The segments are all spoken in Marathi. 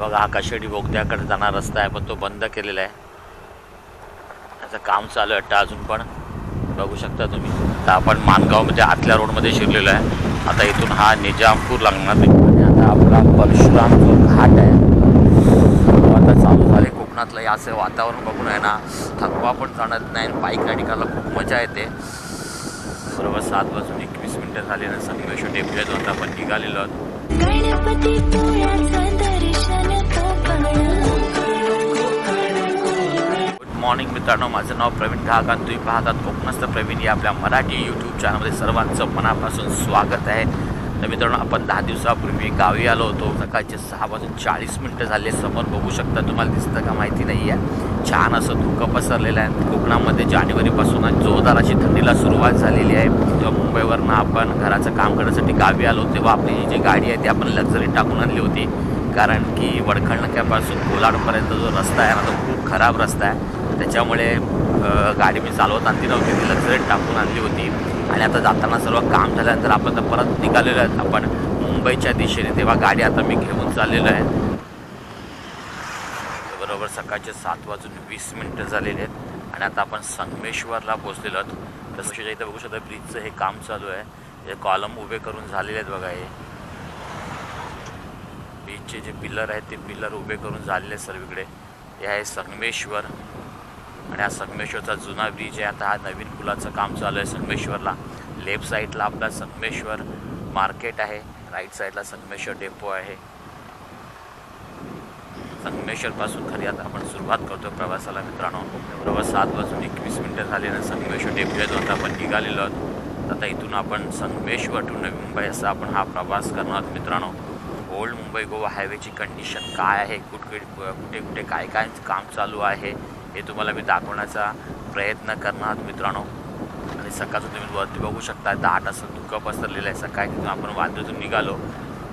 बघा हा काशेडी बोगद्याकडे जाणार रस्ता आहे पण तो बंद केलेला आहे. त्याचं काम चालू आहे वाटतं अजून पण. बघू शकता तुम्ही. आता आपण मानगावमध्ये आतल्या रोडमध्ये शिरलेलो आहे. आता इथून हा निजामपूर लागणार आहे आणि आता आपला परशुराम जो घाट आहे. आता चालू झाले कोकणातलं हे असं वातावरण बघून आहे ना थकवा पण जाणत नाही आणि बाईक करायला खूप मजा येते. बरोबर सात वाजून एकवीस मिनटं झाली ना संगमेश्वर टेकडे होता आपण निघालेलो आहोत. मॉर्निंग मित्रांनो माझं नाव प्रवीण घाग आणि तुम्ही पाहतात कोकणस्थ प्रवीण या आपल्या मराठी यूट्यूब चॅनलमध्ये सर्वांचं मनापासून स्वागत आहे. तर मित्रांनो आपण दहा दिवसापूर्वी गावी आलो होतो. सकाळचे सहा वाजून चाळीस मिनटं झाले. समोर बघू शकता तुम्हाला दिसतं का माहिती नाही आहे छान असं धुकं पसरलेलं आहे. कोकणामध्ये जानेवारीपासून जोरदार अशी थंडीला सुरुवात झालेली आहे. तेव्हा मुंबईवरनं आपण घराचं काम करण्यासाठी गावी आलो तेव्हा आपली जी गाडी आहे ती आपण लक्झरी टाकून आणली होती. कारण की वडखळ नाक्यापासून कोलाडपर्यंत जो रस्ता आहे ना तो खूप खराब रस्ता आहे. त्याच्यामुळे गाडी मी चालवत आणली नव्हती ती लक्झरीत टाकून आणली होती. आणि आता जाताना सर्व काम झाल्यानंतर आपण तर परत निघालेलो आहेत आपण मुंबईच्या दिशेने तेव्हा गाडी आता मी घेऊन चाललेलो आहे. बरोबर सकाळचे सात वाजून वीस मिनटं झालेले आहेत. आणि आता आपण संगमेश्वरला पोहोचलेलो आहोत. तसं इथं बघू शकता ब्रिजचं हे काम चालू आहे. हे कॉलम उभे करून झालेले आहेत बघा हे. ब्रिजचे जे पिलर आहेत ते पिलर उभे करून झालेले सर्वीकडे. हे आहे संगमेश्वर. आणि हा संगमेश्वरचा जुना ब्रिज आहे. आता हा नवीन पुलाचं काम चालू आहे संगमेश्वरला. लेफ्ट साईडला आपला संगमेश्वर मार्केट आहे. राईट साईडला संगमेश्वर डेपो आहे. संगमेश्वरपासून खरी आता आपण सुरुवात करतो प्रवासाला मित्रांनो. बरोबर सात वाजून एकवीस मिनटं झाली ना संगमेश्वर डेपोला जाऊन आपण निघालेलो आहोत. आता इथून आपण संगमेश्वर टू नवी मुंबई असा आपण हा प्रवास करणार आहोत मित्रांनो. ओल्ड मुंबई गोवा हायवेची कंडिशन काय आहे? कुठे कुठे कुठे काय काय काम चालू आहे? हे तुम्हाला मी दाखवण्याचा प्रयत्न करणार आहोत मित्रांनो. आणि सकाळचं तुम्ही वरती बघू शकता दाट असं धुकं पसरलेलं आहे. सकाळी तिथून आपण वांद्र्यातून निघालो.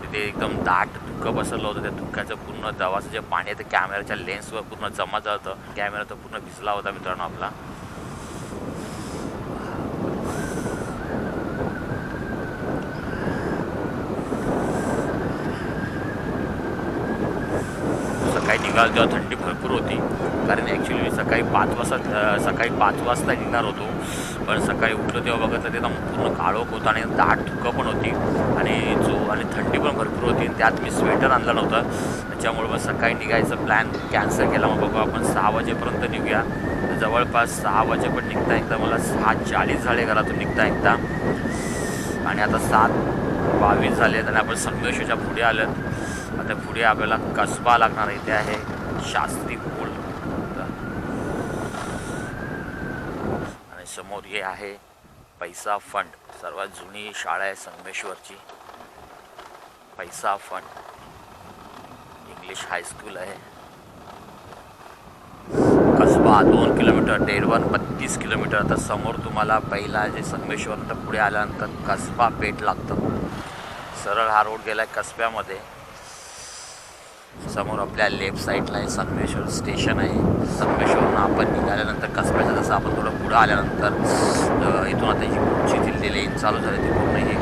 तिथे एकदम दाट धुकं पसरलं होतं. त्या धुक्याचं पूर्ण दवाचं जे पाणी आहे ते कॅमेऱ्याच्या लेन्सवर पूर्ण जमा झालं होतं. कॅमेरा तर पूर्ण भिजला होता मित्रांनो आपला. सकाळी निघाल तेव्हा थंडी भरपूर होती कारण ॲक्च्युली मी सकाळी पाच वाजता सकाळी पाच वाजता निघणार होतो. पण सकाळी उठलो तेव्हा बघितलं ते पूर्ण काळोख होता आणि दाट धुकं पण होती. आणि जो आणि थंडी पण भरपूर होती आणि त्यात मी स्वेटर आणलं नव्हतं. त्याच्यामुळे मग सकाळी निघायचं प्लॅन कॅन्सल केला. मग बघू आपण सहा वाजेपर्यंत निघूया. जवळपास सहा वाजेपर्यंत निघता एकदा मला सहा चाळीस झाले घरातून निघता एकदा आणि आता सात बावीस झाले आणि आपण संगमेश्वरच्या पुढे आलं आता पुढे आपल्याला कसबा लागणार इथे आहे शास्त्री गोल्ड आणि समोर हे आहे पैसा फंड. सर्वात जुनी शाळा आहे संगमेश्वरची. पैसा फंड. इंग्लिश हायस्कूल आहे. कसबा दोन किलोमीटर डेरवन बत्तीस किलोमीटर. तर समोर तुम्हाला पहिला जे संगमेश्वर तर पुढे आल्यानंतर कसबा पेठ लागतं. सरळ हा रोड गेला आहे कसब्यामध्ये. समोर आपल्या लेफ्ट साईडला आहे संगमेश्वर स्टेशन आहे. संगमेश्वरून आपण निघाल्यानंतर कसब्याचं जसं आपण थोडं पुढं आल्यानंतर इथून आता जी पुढची दिल्ली लेन चालू झाली. ती पूर्ण ही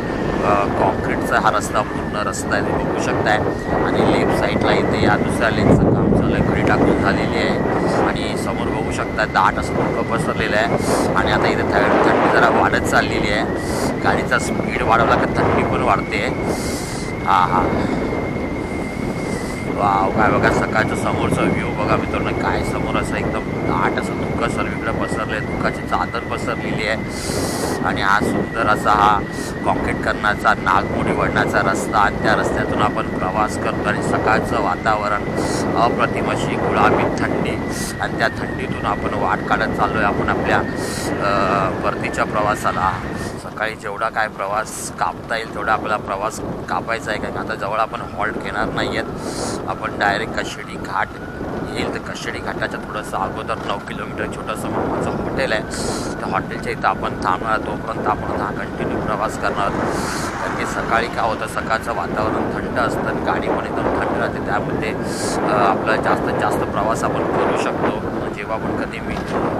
कॉन्क्रीटचा हा रस्ता पूर्ण रस्ता आहे. ते बघू शकताय. आणि लेफ्ट साईडला इथे या दुसऱ्या लेनचं काम चालू आहे. खडी टाकून झालेली आहे. आणि समोर बघू शकता दाट असं धुकं पसरलेलं आहे. आणि आता इथे थंड थंडी जरा वाढत चाललेली आहे. गाडीचा स्पीड वाढवला का थंडी पण वाढते. हां हां वाव काय बघा सकाळचं समोरचा व्ह्यू बघा मित्रांनो काय समोर असं एकदम दाट असं धुकं सर्वीकडे पसरलं आहे धुकाची चादर पसरलेली आहे. आणि हा सुंदर असा हा कॉन्क्रीट करण्याचा नागमोडी वळणाचा रस्ता आणि त्या रस्त्यातून आपण प्रवास करतो. आणि सकाळचं वातावरण अप्रतिम अशी गुलाबी थंडी. आणि त्या थंडीतून आपण वाट काढत चाललो आहे आपण आपल्या परतीच्या प्रवासाला. सकाळी जेवढा काय प्रवास कापता येईल तेवढा आपला प्रवास कापायचा आहे. कारण आता जवळ आपण हॉल्ट घेणार नाही आहेत आपण डायरेक्ट कशेडी घाट येईल. तर कशेडी घाटाच्या थोडंसं अगोदर नऊ किलोमीटर छोटंसं मामाचं हॉटेल आहे. त्या हॉटेलच्या इथं आपण थांबणार. तोपर्यंत आपण हा कंटिन्यू प्रवास करणार. कारण की सकाळी काय होतं सकाळचं वातावरण थंड असतं आणि गाडी पण एकदम थंड राहते. त्यामध्ये आपला जास्तीत जास्त प्रवास आपण करू शकतो. जेव्हा आपण कधी मी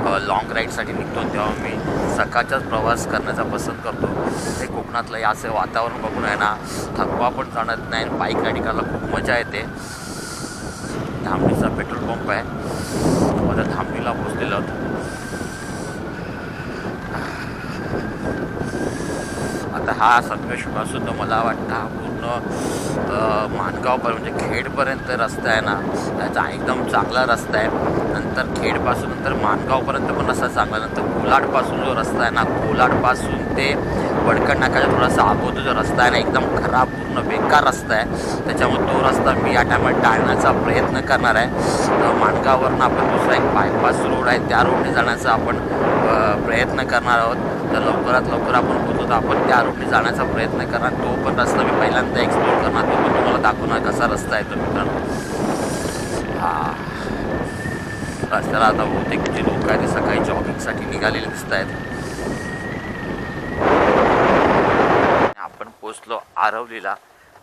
लाँग राईडसाठी निघतो तेव्हा मी सकाळचाच प्रवास करण्याचा पसंत करतो. ते कोकणातलं हे असं वातावरण बघून आहे ना थकवा पण जाणत नाही आणि बाईक राईडिंग करायला खूप मजा येते. धामणीचा पेट्रोल पंप आहे. माझ्या धामणीला पोचलेलं आहोत. आता हा संगमेश्वरपासून तर मला वाटतं हा पूर्ण अ, माणगावपर्यंत म्हणजे खेडपर्यंत रस्ता आहे ना त्याचा एकदम चांगला रस्ता आहे. नंतर खेडपासून नंतर माणगावपर्यंत पण रस्ता चांगला आहे. नंतर कोलाडपासून जो रस्ता आहे ना कोलाडपासून ते वडकड नाकाच्या थोडासा अगोदर जो रस्ता आहे ना एकदम खराब पूर्ण बेकार रस्ता आहे. त्याच्यामुळे तो रस्ता मी या टायमात टाळण्याचा प्रयत्न करणार आहे. तर माणगाववरनं आपण दुसरा एक बायपास रोड आहे त्या रोडने जाण्याचा आपण प्रयत्न करणार आहोत. तर लवकरात लवकर आपण होतो तर आपण त्या रोडने जाण्याचा प्रयत्न करणार तो पण रस्ता मी पहिल्यांदा एक्सप्लोर करणार तो पण तुम्हाला दाखवणार कसा रस्ता आहे तो मित्रांनो. हा. रस्त्याला आता बहुतेक जे लोक आहेत ते सकाळी जॉगिंगसाठी निघालेले दिसत आहेत आपण पोचलो आरवलीला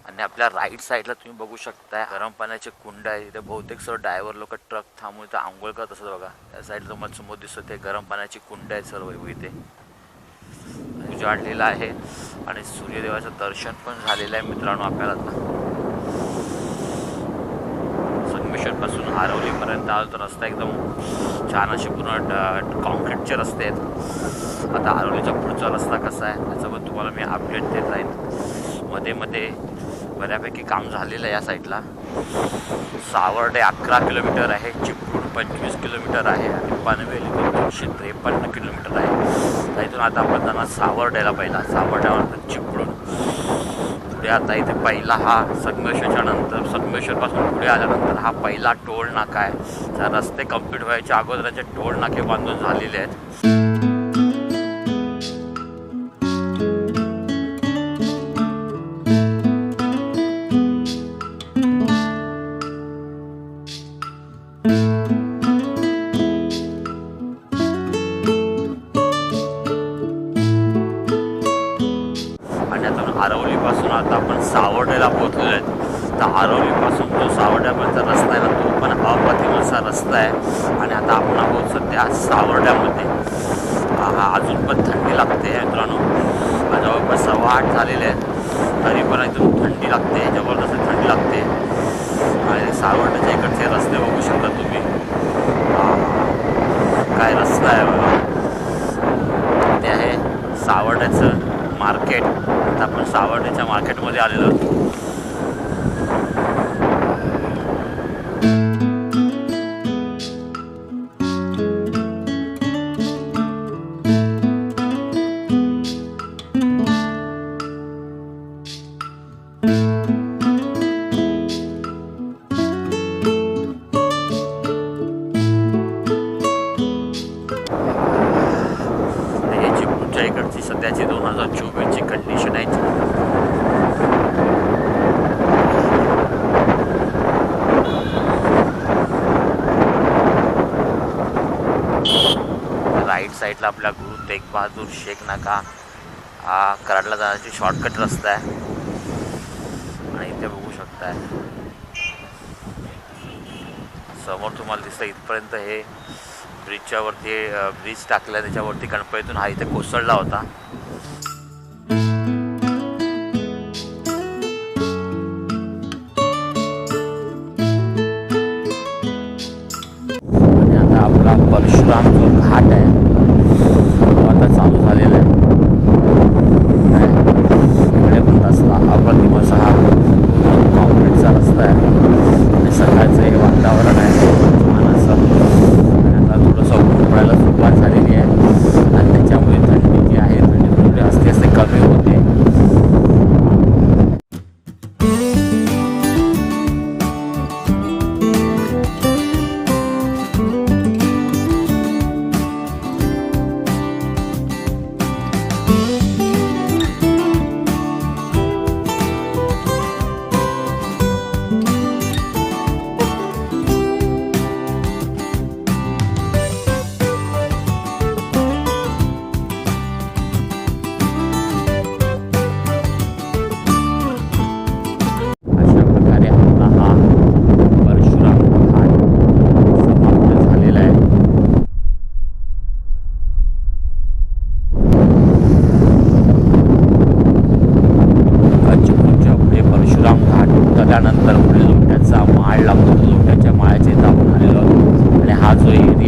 आणि आपल्या राईट साईडला तुम्ही बघू शकता गरम पाण्याचे कुंड आहे. इथे बहुतेक सर्व ड्रायव्हर लोक ट्रक थांबून इथं आंघोळ करत असतात बघा. त्या साईडला तुम्हाला समोर दिसत ते गरम पाण्याची कुंड आहे सर्व इथे. उजाडलेला आहे. आणि सूर्यदेवाचं दर्शन पण झालेलं आहे मित्रांनो आपल्याला. संगमेश्वरपासून आरवलीपर्यंत आलो तर रस्ता एकदम छान असे पूर्ण कॉन्क्रीटचे रस्ते आहेत. आता आरवलीचा पुढचा रस्ता कसा आहे त्याचं पण तुम्हाला मी अपडेट देत राहीन. मध्ये मध्ये बऱ्यापैकी काम झालेलं आहे या साईडला सावर्डे अकरा किलोमीटर आहे चिपळूण पंचवीस किलोमीटर आहे आणि पनवेल दोनशे त्रेपन्न किलोमीटर आहे. इथून आता आपण जाणार सावर्ड्याला पहिला. सावर्ड्यानंतर चिपळूण. पुढे आता इथे पहिला हा संगमेश्वरच्या नंतर संगमेश्वरपासून पुढे आल्यानंतर हा पहिला टोल नाका आहे रस्ते कंप्लीट व्हायच्या अगोदरचे टोल नाके बांधून झालेले आहेत. मार्केटमध्ये आलेलो तेग शेख नाका. हा कराडला जाण्याची शॉर्टकट रस्ता आहे. आणि इथे बघू शकताय. समोर तुम्हाला दिसतं इथपर्यंत हे ब्रिजच्यावरती ब्रिज टाकलं त्याच्यावरती गणपतीतून हा इथे कोसळला होता.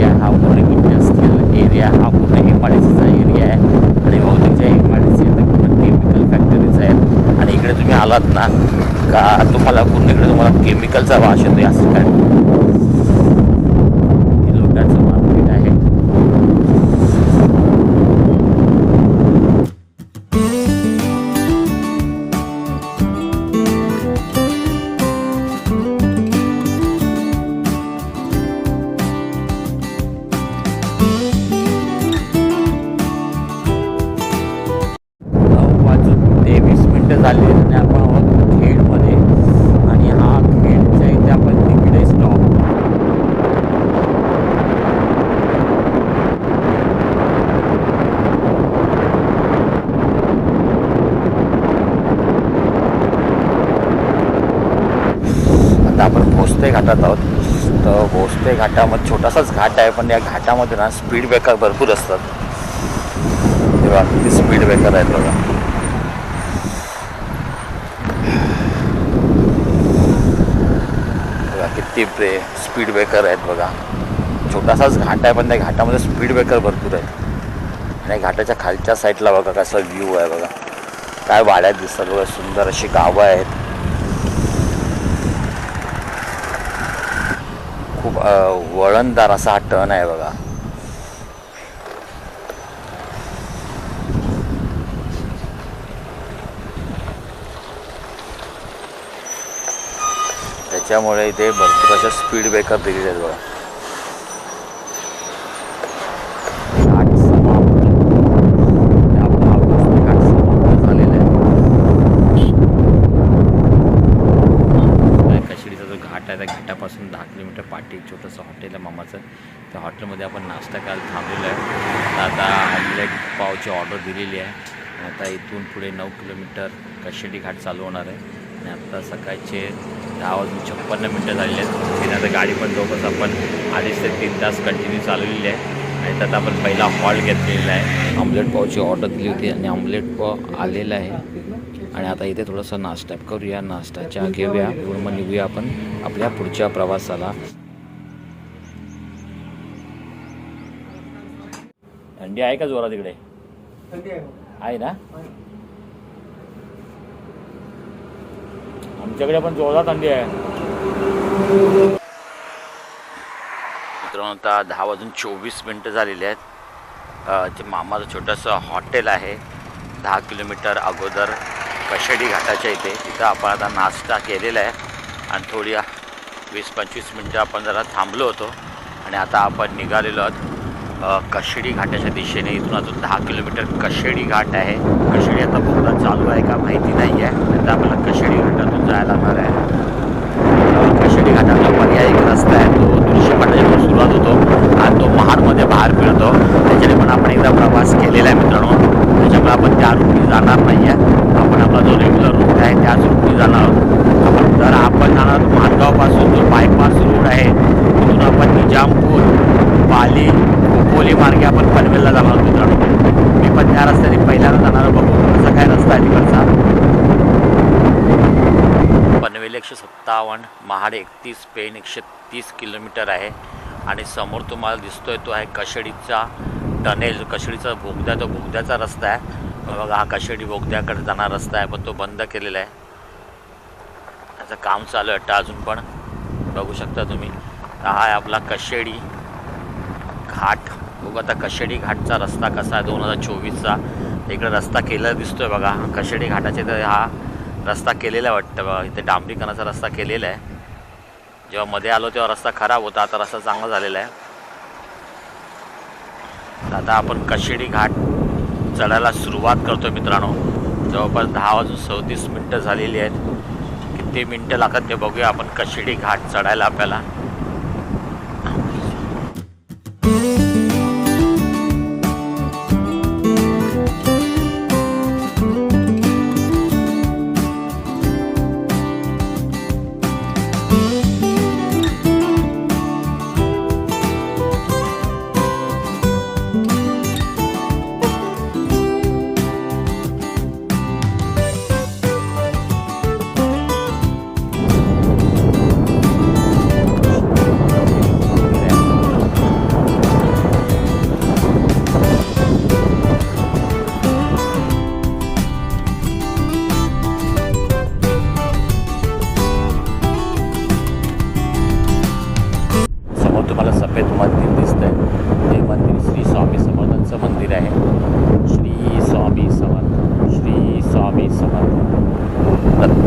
एरिया हा पूर्ण इंडस्ट्रियल एरिया हा पूर्ण एमआयडीसीचा एरिया आहे आणि बहुतेक ज्या पूर्ण केमिकल फॅक्टरीज आहेत आणि इकडे तुम्ही आलात ना का तुम्हाला पूर्ण इकडे तुम्हाला केमिकलचा वास येतो असं काय हे घाटात आहोत. तर भोसते घाटामध्ये छोटासाच घाट आहे पण या घाटामध्ये ना स्पीड ब्रेकर भरपूर असतात. तेव्हा किती स्पीड ब्रेकर आहेत बघा. बघा किती ब्रे स्पीड ब्रेकर आहेत बघा. छोटासाच घाट आहे पण त्या घाटामध्ये स्पीड ब्रेकर भरपूर आहेत. आणि घाटाच्या खालच्या साईडला बघा कसा व्ह्यू आहे बघा. काय वाड्यात दिसतात बघा सुंदर अशी गावं आहेत खूप अ, वळणदार असा हा टर्न आहे बघा. त्याच्यामुळे इथे भरपूर अशा स्पीड ब्रेकर दिलेले आहेत बघा घाट समाप्त आपला हा भोसले घाट समाप्त झालेला आहे काय कशिडीचा जो घाट आहे त्या घाटापासून दहा किलोमीटर पाठी एक छोटंसं हॉटेल आहे मामाचं त्या हॉटेलमध्ये आपण नाश्ता करायला थांबलेलो आहे तर आता ऑमलेट पावची ऑर्डर दिलेली आहे. आणि आता इथून पुढे नऊ किलोमीटर कशिडी घाट चालू होणार आहे. आणि आता सकाळचे दहा वाजून छप्पन्न मिनटं झालेली आहेत. तिने आता गाडी पण जवळपास आपण अडीच ते तीन तास कंटिन्यू चालवलेली आहे. आणि त्यात आपण पहिला हॉल्ट घेतलेला आहे. ऑमलेट पावची ऑर्डर दिली होती आणि ऑमलेट पाव आलेला आहे. आणि आता इथे थोडंसं नाश्ता करूया. नाश्ताच्या घेऊया. मग निघूया आपण आपल्या पुढच्या प्रवासाला. थंडी आहे का जोरा तिकडे आहे. ना? आमच्याकडे पण जोरात थंडी आहे. मित्रांनो आता दहा वाजून चोवीस मिनटं झालेली आहेत. ते मामाचं छोटंसं हॉटेल आहे दहा किलोमीटर अगोदर कशेडी घाटाच्या इथे. तिथं आपण आता नाश्ता केलेला आहे. आणि थोडी वीस पंचवीस मिनटं आपण जरा थांबलो होतो. आणि आता आपण निघालेलो आहोत. कशेडी घाटाच्या दिशेने इथून अजून दहा किलोमीटर कशेडी घाट आहे. कशेडी आता पूर्ण चालू आहे का माहिती नाही आहे. तर आपल्याला कशेडी घाटातून जायला लागणार आहे. कशेडी घाटातला पर्याय एक रस्ता आहे. तो दृश्य घाटाच्या सुरुवात होतो आणि तो महाडमध्ये बाहेर मिळतो त्याच्याने पण आपण एकदा प्रवास केलेला आहे मित्रांनो. त्याच्यामुळे आपण त्या रूटनी जाणार नाही आहे. आपण आपला जो रेग्युलर रूट आहे त्याच रूटनी जाणार आहोत. आपण जर आपण जाणार आहोत जो बायपास रोड आहे तिथून आपण निजामपूर पाली बोली मार्गे आपण पनवेलला जाणार आहोत मित्रांनो. मी पण त्या रस्त्याने पहिल्यांदा जाणार बघू कसा काय रस्ता आहे तिकडचा. पनवेल एकशे सत्तावन्न महाड एकतीस पेन एकशे तीस किलोमीटर आहे. आणि समोर तुम्हाला दिसतोय तो आहे कशेडीचा टनेल. कशेडीचा बोगदा तो बोगद्याचा रस्ता आहे. बघा हा कशेडी बोगद्याकडे जाणारा रस्ता आहे पण तो बंद केलेला आहे. त्याचं काम चालू आहे वाटतं अजून पण. बघू शकता तुम्ही. हा आहे आपला कशेडी घाट. बघू आता कशेडी घाटचा रस्ता कसा आहे दोन हजार चोवीसचा. इकडे रस्ता केलेला दिसतोय बघा. कशेडी घाटाचे तर हा रस्ता केलेला वाटतं बघा. इथे डांबरीकरणाचा रस्ता केलेला आहे. जेव्हा मध्ये आलो तेव्हा रस्ता खराब होता. आता रस्ता चांगला झालेला आहे. आता आपण कशेडी घाट चढायला सुरुवात करतो मित्रांनो. जवळपास दहा वाजून सव्वीस मिनटं झालेली आहेत. किती मिनटं लागतात ते बघूया आपण कशेडी घाट चढायला आपल्याला.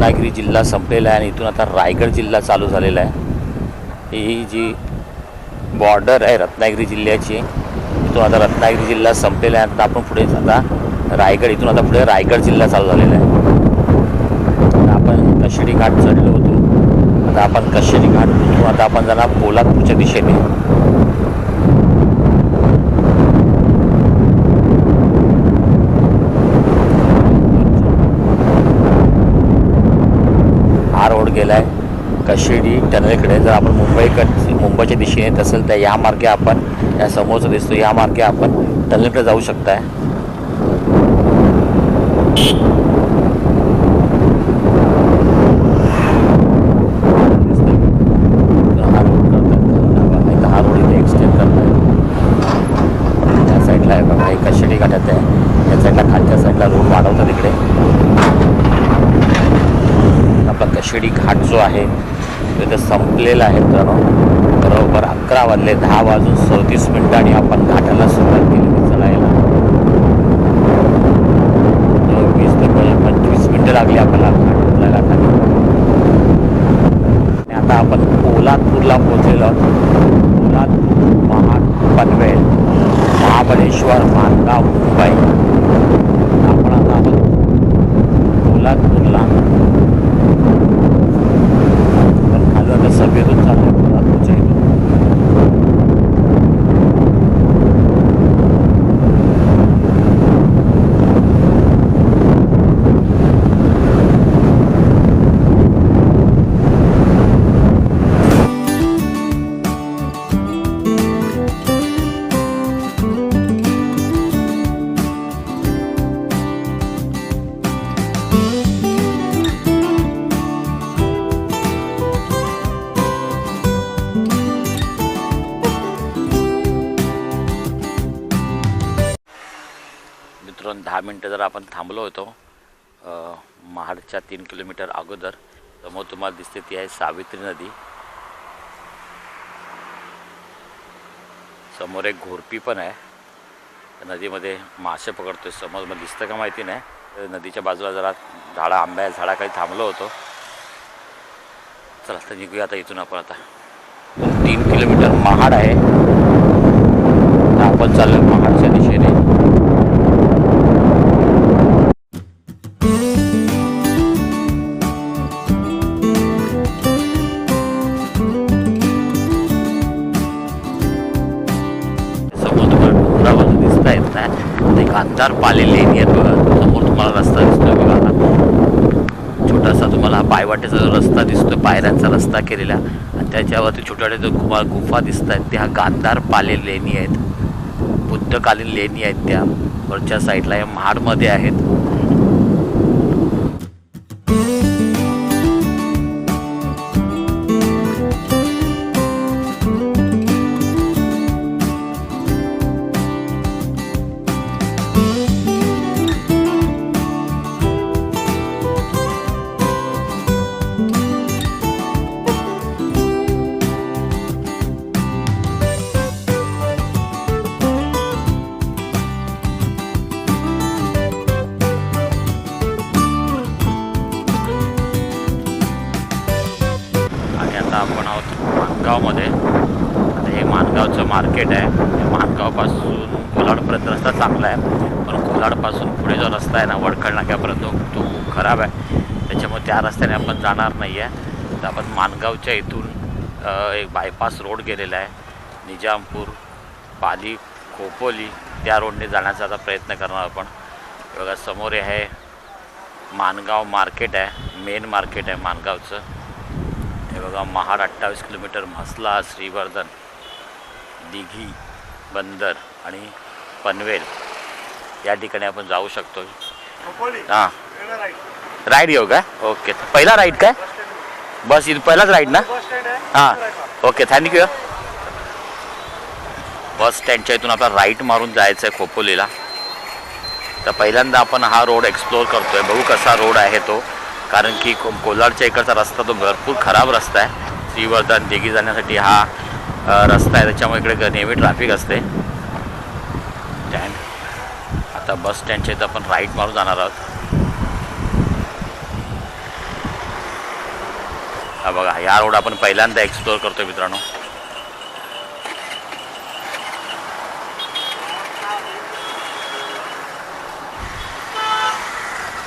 रत्नागिरी जिल्हा संपलेला आहे आणि इथून आता रायगड जिल्हा चालू झालेला आहे. ही जी बॉर्डर आहे रत्नागिरी जिल्ह्याची इथून आता रत्नागिरी जिल्हा संपलेला आहे. आता आपण पुढे आता रायगड इथून आता पुढे रायगड जिल्हा चालू झालेला आहे. आपण कशेडी घाट चढलो होतो. आता आपण कशेडी घाट आता आपण जाणार पोलादपूरच्या दिशेने हा रोड गेला आहे शिर्डी टनलकडे जर आपण मुंबईकड मुंबईच्या दिशेने येत असेल तर या मार्गे आपण या समोरचं दिसतो या मार्गे आपण टनलकडे जाऊ शकताय हा रोड करतायत इथं हा रोड इथे एक्सटेंड करतायत त्या साईडला आहे बघा हे कशेडी घाटात आहे या साईडला खालच्या साईडला रोड वाढवतात इकडे आपला कशेडी घाट जो आहे तो वाजलेलं आहे तर बरोबर अकरा वाजले दहा वाजून सदतीस मिनिटांनी आपण घाटाला सुरुवात केली. होतो. महाडच्या तीन किलोमीटर अगोदर. समोर तुम्हाला दिसते ती आहे सावित्री नदी. समोर एक घोरपी पण आहे. नदीमध्ये मासे पकडतोय. समोर मग दिसतं का माहिती नाही. तर नदीच्या बाजूला जरा झाडा आंब्या झाडाखाली थांबलो होतो. चला तर निघूया आता इथून आपण आता. तीन किलोमीटर महाड आहे. आपण चाललो महाडच्या दिशेने. जो रस्ता दिसतोय पायऱ्यांचा रस्ता केलेला. आणि त्याच्यावरती छोट्या छोट्या जो गुफा दिसत आहेत त्या गांधार पाले लेणी आहेत. बुद्धकालीन लेणी आहेत त्या. वरच्या साईडला या महाडमध्ये आहेत. आता आपण आहोत माणगावमध्ये आता हे माणगावचं मार्केट आहे. माणगावपासून कोलाडपर्यंत रस्ता चांगला आहे. पण कोलाडपासून पुढे जो रस्ता आहे ना वडखळ नाक्यापर्यंत तो खूप खराब आहे. त्याच्यामुळे त्या रस्त्याने आपण जाणार नाही आहे. तर आपण माणगावच्या इथून एक बायपास रोड गेलेला आहे. निजामपूर पाली खोपोली त्या रोडने जाण्याचा आता प्रयत्न करणार आपण. बघा समोर हे आहे माणगाव मार्केट आहे. मेन मार्केट आहे माणगावचं बघा महाड अठ्ठावीस किलोमीटर म्हसला श्रीवर्धन दिघी बंदर आणि पनवेल. या ठिकाणी आपण जाऊ शकतो हां. राईड. घेऊ का? ओके. पहिला राईड काय? बस इथं पहिलाच राईड ना? हां ओके थँक्यू बस स्टँडच्या इथून आपला राईट मारून जायचं आहे खोपोलीला. तर पहिल्यांदा आपण हा रोड एक्सप्लोअर करतोय. बघू कसा रोड आहे तो. कारण की को कोलाडच्या इकडचा रस्ता तो भरपूर खराब रस्ता आहे. श्रीवर्धन देगी जाण्यासाठी हा रस्ता आहे. त्याच्यामुळे इकडे नेहमी ट्रॅफिक असते. स्टँड आता बस स्टँडच्या इथं आपण राईट मारून जाणार आहोत. हा बघा या रोड आपण पहिल्यांदा एक्सप्लोअर करतो मित्रांनो.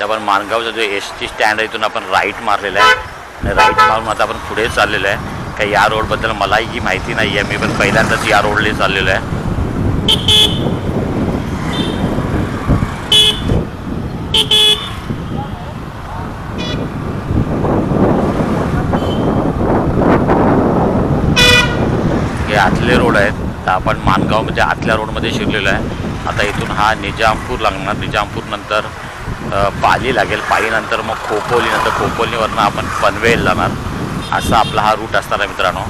आपण माणगावचा जो एस टी स्टँड आहे इथून आपण राईट मारलेला आहे. आणि राईट मारून आता आपण पुढे चाललेलो आहे. काही या रोडबद्दल मलाही ही माहिती नाही आहे. मी पण पहिल्यांदाच या रोडला चाललेलो आहे. हे आतले रोड आहेत. तर आपण माणगाव म्हणजे आतल्या रोडमध्ये शिरलेलो आहे. आता इथून हा निजामपूर लागणार. निजामपूर नंतर पाली लागेल. पालीनंतर मग खोपोलीनंतर खोपोलीवरनं आपण पनवेल जाणार. असा आपला हा रूट असणार आहे मित्रांनो.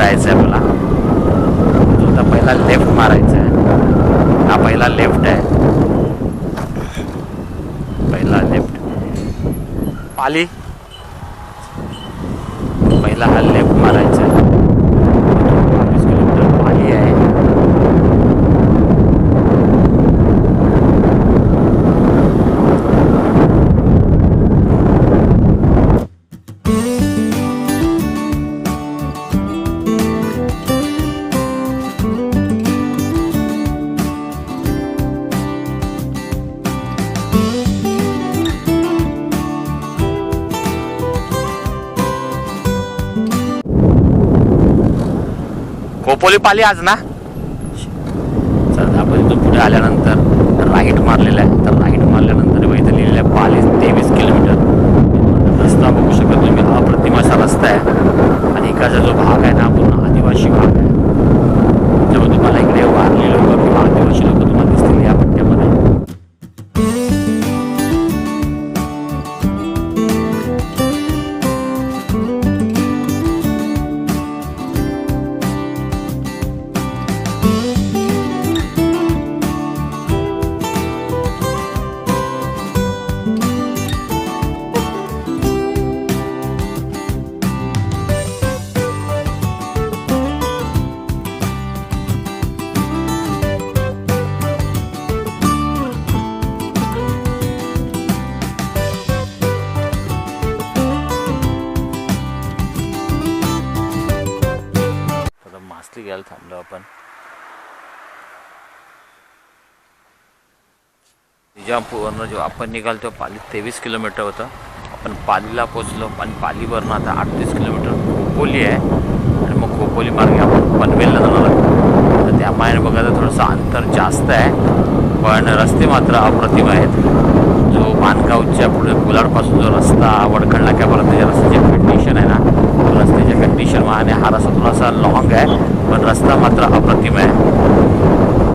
जायचं आहे मला आता पहिला लेफ्ट मारायचा आहे हा पहिला लेफ्ट आहे. पहिला लेफ्ट पाली. पहिला हा खोपोली पाली आज ना? चल आपण इथून पुढे आल्यानंतर राईट मारलेला आहे. तर राईट मारल्यानंतर इथे लिहिलेलं आहे पाली तेवीस किलोमीटर. रस्ता बघू शकत तुम्ही अप्रतिम असा रस्ता आहे. आणि इकडचा जो भाग आहे ना पूर्ण आदिवासी भाग. आहे निजामपूरवरनं जेव्हा आपण निघालो तेव्हा पाली तेवीस किलोमीटर होतं. आपण पालीला पोचलो आणि पालीवरनं आता अडतीस किलोमीटर खोपोली आहे. आणि मग खोपोली मार्गे आपण पनवेलला जाणार आहोत. तर त्या मायाने बघायचं थोडंसं अंतर जास्त आहे. पण रस्ते मात्र अप्रतिम आहेत. जो मानगावच्या पुढे कुलाडपासून जो रस्ता वडखळ नाक्यापर्यंत जे रस्त्याची कंडिशन आहे ना रस्त्याच्या कंडिशन आणि हा रस्ता थोडासा लॉंग आहे. पण रस्ता मात्र अप्रतिम आहे.